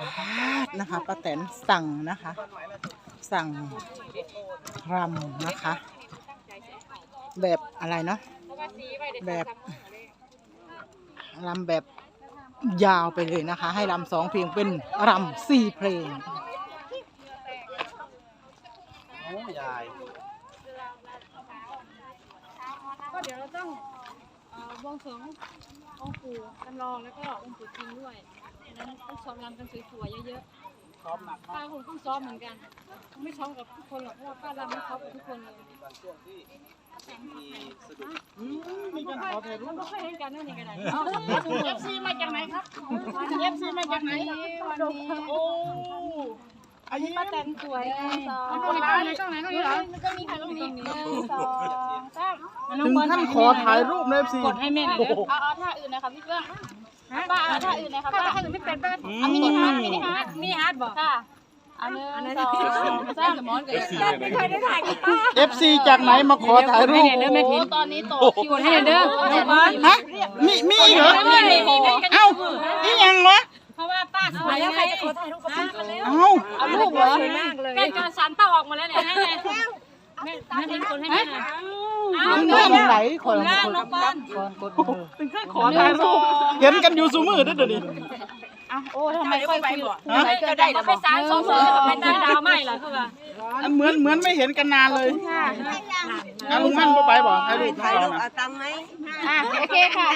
นะคะป้าแตนสั่งนะคะ สั่งรำนะคะ แบบอะไรเนาะแบบรำแบบยาวไปเลยนะคะ ให้รำสองเพลงเป็นรำสี่เพลงโอ้ยายก็เดี๋ยวเราต้องเอ่อบวงสรวงองค์ปู่จำลองแล้วก็องค์ปู่จริงด้วยดัง นั้นต้องซ้อมรำกันสวยๆเยอะซ้อมหนักๆป้าคงต้องซ้อมเหมือนกัน ไม่ซ้อมกับทุกคนหรอกเพราะว่าป้ารำไม่ซ้อมกับทุกคนเลยบางช่วงที่มีสะดุดมีกันขอถ่ายรูปไม่ค่อยเห็นกันนั่นเองกันไหนเอฟซีมาจากไหนครับเอฟซีมาจากไหนโอ้อันนี้ป้าแตนสวยไงเอาคคนนละละไหนต้องไหนต้องนี้เหรอมันก็มีใครต้องมีหนึ่งสองสามถึงขั้นขอถ่ายรูปในสีกดให้แม่หน่อยโอ้เด้อโหเอาเอาท่าอื่นนะครับพี่เพื่อน ป้าเอาท่าอื่นนะครับป้าป้าถ้าไม่เป็นป้าเอามินิฮาร์ดมินิฮาร์ดมินิฮาร์ดบอกค่ะเอาหนึ่งสองสามไม่เคยได้ถ่ายกับป้าเอฟซีจากไหนมาขอถ่ายรูปเดี๋ยวแม่พิมตอนนี้โตคิวกดให้เด้อน้องบอลฮะมีมีอีกเหรอไม่มีมีมีเอ้าอีหยังวะเพราะว่าป้าสวยแล้วใครจะขอถ่ายรูปกับป้ามาแล้วเอ้าเอาลูกเหรอสวยมากเลยใกล้จะสันเป้าออกมาแล้วเนี่ยให้แม่แม่แม่พิมคนให้แม่หน่อย มันเรื่องไหนคนล่างน้องบอลคนกดมือถึงขั้นขอถ่ายรูปเห็นกันอยู่สูมือเด้อเดี๋ยวนี้โอ้ทำไมค่อยคุยฮะจะได้ก็ไปซ้ายสองสองไม่ได้ดาวไม่เหรอคือว่าเหมือนเหมือนไม่เห็นกันนานเลยอะลุงมั่นบ่ไปบ่ถ่ายรูปถ่ายรูปอะโอเคค่ะ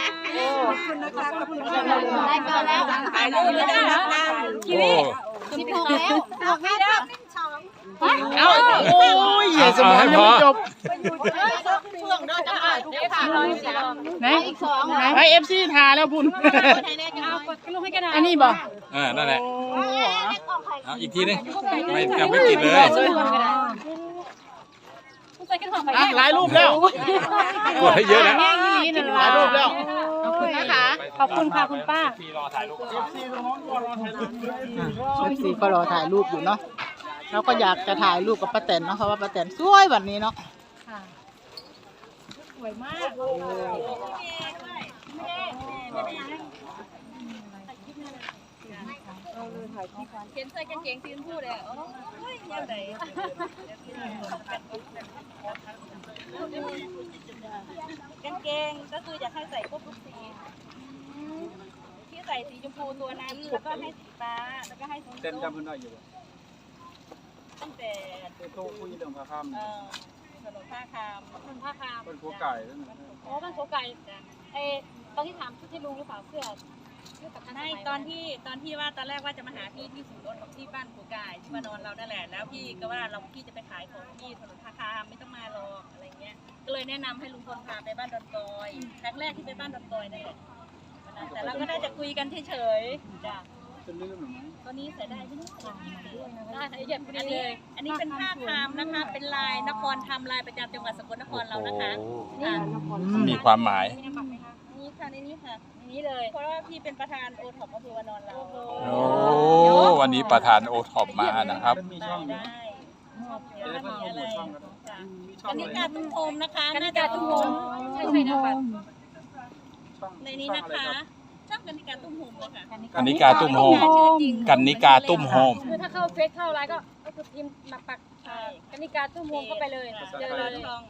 ได้ก็แล้วถ่ายรูปเลยนะชีวิตสิบหกแล้วบอกไม่ได้เอ้าโอ้ยเหยียดสมองยังไม่จบ ไหนอีกสองไอเอฟซีทาแล้วพุ่นเอากดลูกให้กันอันนี้บอกเออนั่นแหละเอาอีกทีนึงไม่จำไม่ติดเลยใส่กันหอมไปอะหลายรูปแล้วกดให้เยอะนะแห้งยีนั่นหลายรูปแล้วขอบคุณนะคะ ขอบคุณค่ะคุณป้าเอฟซีก็รอถ่ายรูปอยู่เนาะเราก็อยากจะถ่ายรูปกับป้าแตนเนาะเพราะว่าป้าแตนสวยแบบนี้เนาะส วยมากเขียนใส่กางเกงสีชมพูเลยโอ้ยยังไงกางเกงก็คืออยากให้ใส่ครบทุกสี ที่ใส่สีชมพูตัวนั้น แล้วก็ให้สีฟ้า แล้วก็ให้สีเต้นส้มจำเพิ่นได้อยู่บ่ตั้งแต่เต้นโตคุยเรื่องพระคำเอ่อ ถนนท่าคามคุณผ้าคามเป็นผัวไก่นั่นน่ะโอ้บ้านโคไก่เอตอนที่ถามที่ลุงหรือเปล่าเสื้อเสื้อกับไม่ตอนที่ตอนที่ว่าตอนแรกว่าจะมาหาพี่ที่ศูนย์รถที่บ้านผัวกายที่มานอนเรานั่นแหละแล้วพี่ก็ว่าเราพี่จะไปขายของที่ถนนท่าคามไม่ต้องมาหรอกอะไรเงี้ยก็เลยแนะนำให้ลุงพลพาไปบ้านดอนกอยครั้งแรกที่ไปบ้านดอนกอยนั่นแหละวันนั้นแต่เราก็น่าจะคุยกันเฉยๆจ้ะ จะลืมหรือมั้งตัวนี้ใส่ได้ไม่ต้องใส่ได้ใส่เหยียบพออัดีนเลนี้ยอันนี้เป็นผ้าคามนะคะ เป็นลายนครทำลายประจำจังหวัดสกลนครเรานะคะค่ะมีความหมายนี่ค่ะในนี้ค่ะนี่เลย เพราะว่าพี่เป็นประธานโอท็อปอำเภอวานอนเราโอ้วันนี้ประธานโอท็อปมานะครับมันมีได้ช่องอยู่ได้เดี๋ยวจะได้ถ้าเพิ่นมีโปรอะไรโมทช่องกันจ้ะมีช่อกงนิเลยกาตุ้มโฮมนะคะกันน่านิจะกาตุ้มโฮมใช่ใช่นะบัตรช่องในนี้ช่องนะอะไรคะ ครับชอบกนิกาตุ้มโฮมเลยค่ะกันนิกาตุ้มโฮมชื่อจริงกันนิกาตุ้มโฮม คือถ้าเข้าเฟซเข้าไลน์ก็ก็คือพิมพ์มาปักใช่กนิกาตุ้มโฮมเข้าไปเลยเจเจออเลเลยยลอง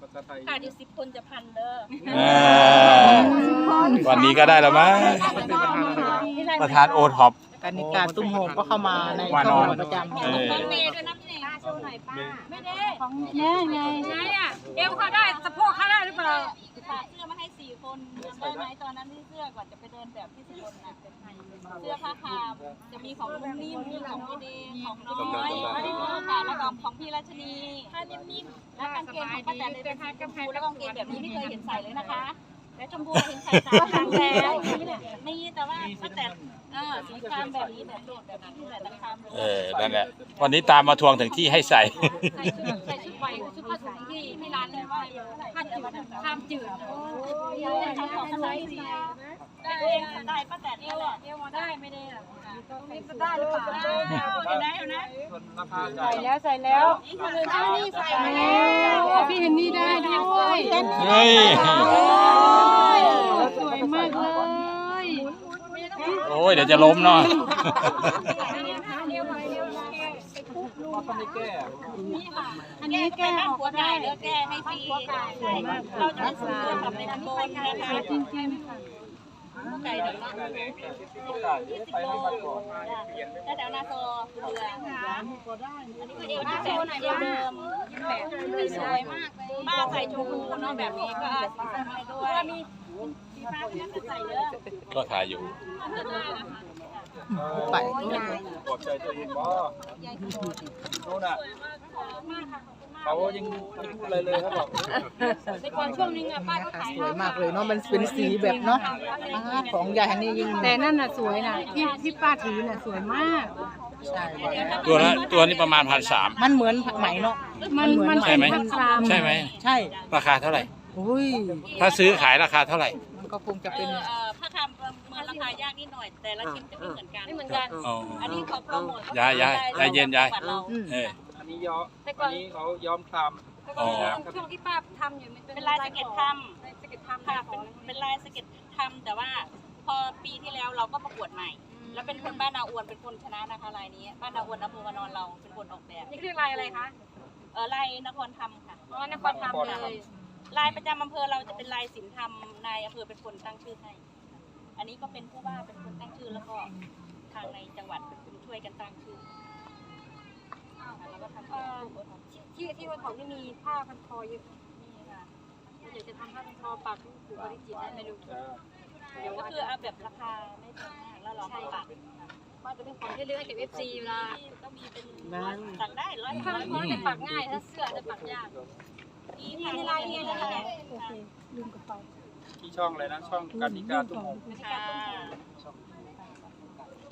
ภาษาไทยขาดอยู่สิบคนจะพันเด้อเออวันนี้ก็ได้แล้วมั้งประธานโอท็อปการนิการตุ้มโฮมก็เข้ามาในวานช่อองน ประจำเออของเมย์ด้วยนะพี่เน่งโชว์หน่อยป้าไม่ได้ของแย่ไงไงอะเอวเขาได้สะโพกเขาได้หรือเปล่า ฝากเสื้อมาให้สี่คนจำได้ไหมตอนนั้นที่เสื้อก่อนจะไปเดินแบบที่สกลน่ะเป็นไทยเสื้อผ้าคามจะมีของลุงนิ่มมีของพี่เดงของน้อยค่ะแล้วก็ของพี่รัชนีผ้านิ่มๆและกางเกงของป้าแตนเลยเป็นผ้ากำแพงแล้วกางเกงแบบนี้ไม่เคยเห็นใส่เลยนะคะ และชมพูเห็นใส่สามครั้งแล้วนี่แต่ว่าป้าแตนเออสีครามแบบนี้แบบโดดแบบนี้แหละตะครามเลยเออนั่นแหละวันนี้ตามมาทวงถึงที่ให้ใส่ ใส่ชุดใส่ชุดไหวชุดผ้าถุงที่ที่ร้านเลยว่าผ้าจืดข้ามจืดเออขายของกันเลยสิได้เองได้ป้าแตนเอนี่วแหละเอวได้ไม่ได้อะตรงนี้ได้หรือเปล่าเห็นไหมเห็นไหมส่วนราคาใส่แล้วใส่แล้วนี่คือเจ้านี่ใส่ใส่มาแล้วพี่เห็นนี่ได้ด้วยเฮ้ย สวยมากเลย โอ้ อ้ยเดี๋ยวจะล้มเนาะว่าเขาไม่แก้อันนี้แก้ออกได้แล้วแก้ให้ฟรีใช่เราจะไม่ซื้อกับในตำบลนะคะจริงๆไก่เดี๋ยวนะโอกาสจะได้ไปให้มันก่อนแล้วแถวนาโซเรืออันนี้ก็เอวที่แบบเอวเดิมแบบสวยมากเลยป้าใส่ชมพูเนาะแบบนี้ก็อาสีส้มให้ด้วยมีสีฟ้าที่จะใส่เยอะ ก็ถ่ายอยู่ไปปลอบใจตัวเองบ่โน่นอะเขายังไม่พูดอะไรเลยเขาบอกในก่อนช่วงนึงอะป้าก็ค่ะขายสวยมากเลยเนาะมันเป็นสีแบบเนาะอ่าของยายฮันนี่ยิ่งแต่นั่นน่ะสวยนะที่ที่ป้าถือน่ะสวยมากใช่ตัวละตัวนี้ประมาณพันสามมันเหมือนไหมเนาะมันมันใช่ไหมเป็นครามใช่ไหมใช่ราคาเท่าไหร่อุ้ยถ้าซื้อขายราคาเท่าไหร่ มันก็คงจะเอเป็น อผ้าคำประเมินราคายากนิดหน่อย แต่ละชิ้นจะไม่เหมือนกัน ไม่เหมือนกัน อ๋อ อันนี้เขาโปรโมทยายยายใจเย็นยายเราอืมเออ อันนี้ย้อมอันนี้เขาย้อมคลามอ๋อ ช่วงที่ป้าทำอยู่มันเป็นลายสเก็ตทลายสเก็ตำทำค่ะเป็นเป็นลายสเก็ตทำแต่ว่าพอปีที่แล้วเราก็ประกวดใหม่ แล้วเป็นคนบ้านนาอวนเป็นคนชนะนะคะลายนี้ บ้านนาอวนอำเภอวานอนเราเป็นคนออกแบบนี่เรียกลายอะไรคะเออลายนครธรรมค่ะ อ๋อนครทำเลยลายประจำอำเภอเราจะเป็นลายสินธรรมนายอำเภอเป็นคนตั้งชื่อให้ อันนี้ก็เป็นผู้ว่าเป็นคนตั้งชื่อแล้วก็ทางในจังหวัดเป็นคนช่วยกันตั้งชื่อแล้วก็ทำเอ่อ รูปโอท็อปที่ที่วัดเขานี่มีผ้าพันคอเยอะนี่ค่ะอยากจะทำผ้าพันคอปักผูกอริจิตได้ไหมดูเดี๋ยวก็คือเอาแบบราคาไม่แพงมากแล้วเราให้ปักว่าจะเป็นของที่เลือกเก็บเอฟซีเวลาก็มีเป็นสั่งได้ร้อยผ้าพันคอจะปักง่ายถ้าเสื้อจะปักยากนี่ค่ะลายนี้นะคะ ที่ช่องอะไรนะช่องการนิกาตุ้มหงค่ะ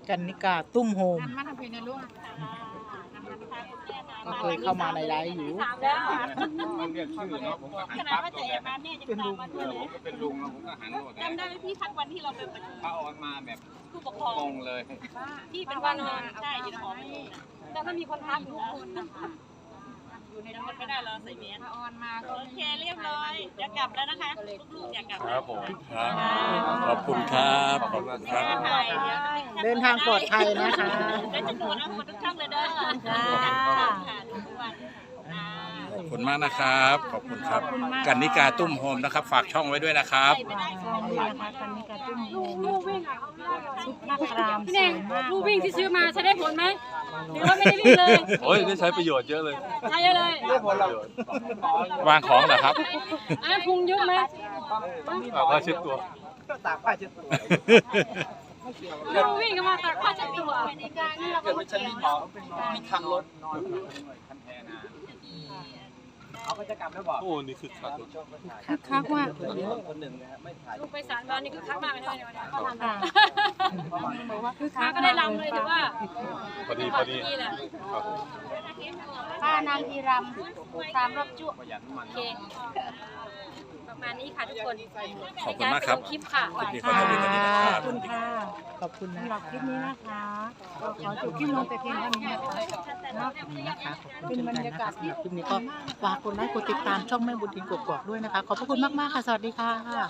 กันนิกาตุ้มโฮมมาทำเพลงในลูกก็เคยเข้ามาในไลฟ์อยู่ ถามแล้วมันเรียกชื่อเนาะผมก็หัขนนาดปั๊บว่าเลจะยแอบมาแม่ยังตามมาด้วยเลยผมก็เป็นลุงแล้วผมก็หันหมดจำได้ไหมพี่ทักวันที่เราไปประชุมเขาออนมาแบบผู้ปกครองงงเลย ที่เป็นวันนอนใช่อยู่ในหอประชุมน่ะแต่ถ้ามีคนทักทุกคนนะคะอยู่ใน รถไม่ได้เราใส่เมสออนมาก็โอเคเรียบร้อยเดี๋ยวกลับแล้วนะคะลูกๆอยากกลับครับผมครับขอบคุณครับขอบคุณครับถ่ายเดี๋ยวเดินทางปลอดภัยนะคะแล้วจะดูนะหมดทุกช่องเลยเด้อค่ะทุกวันอ่าขอบคุณมากนะครับ ขอบคุณครับ กันนิกาตุ้มโฮมนะครับ ฝากช่องไว้ด้วยนะครับใส่ไม่ได้ใส่ไม่ได้ลูกวิ่งอะชุดนักรามพี่เน่งลูกวิ่งที่ซื้อมาใช้ได้ผลไหม หรือว่าไม่ได้วิ่งเลยโอ้ยได้ใช้ประโยชน์เยอะเลย ใช้เยอะเลยวางของเหรอครับอันนั้นพุงเยอะไหมฝากผ้าเช็ดตัวลูกวิ่งก็มาตักผ้าเช็ดตัวเกิดไปใช้มีหมอมีทางรถนอนคันแทนา เขาก็จะกลับแล้วบอกโอ้นี่คือขัดคึกคักมากคนหนึ่งนะครับไม่ถ่ายลูกไปสารบานนี่คึกคักมากเลยนะเนี่ยคึกคักก็ได้ลำเลยถือว่าพอดีพอดีนี่แหละครับป้านางทีรำตามรอบจุประหยัดน้ำมันโอเค ประมาณนี้ค่ะทุกคนขอบคุณมากครับในลงคลิปค่ะ คลิปนี้ก็จะมีกันนี้นะครับขอบคุณค่ะขอบคุณนะสำหรับคลิปนี้นะคะก็ขอจบคลิปลงแต่เพียงเท่านี้นะคะนะคะขอบคุณเช่นกันนะคะสำหรับคลิปนี้ก็ฝากกดไลค์กดติดตามช่องแม่บุญทินกกอกด้วยนะคะ ขอบพระคุณมากๆค่ะ สวัสดีค่ะ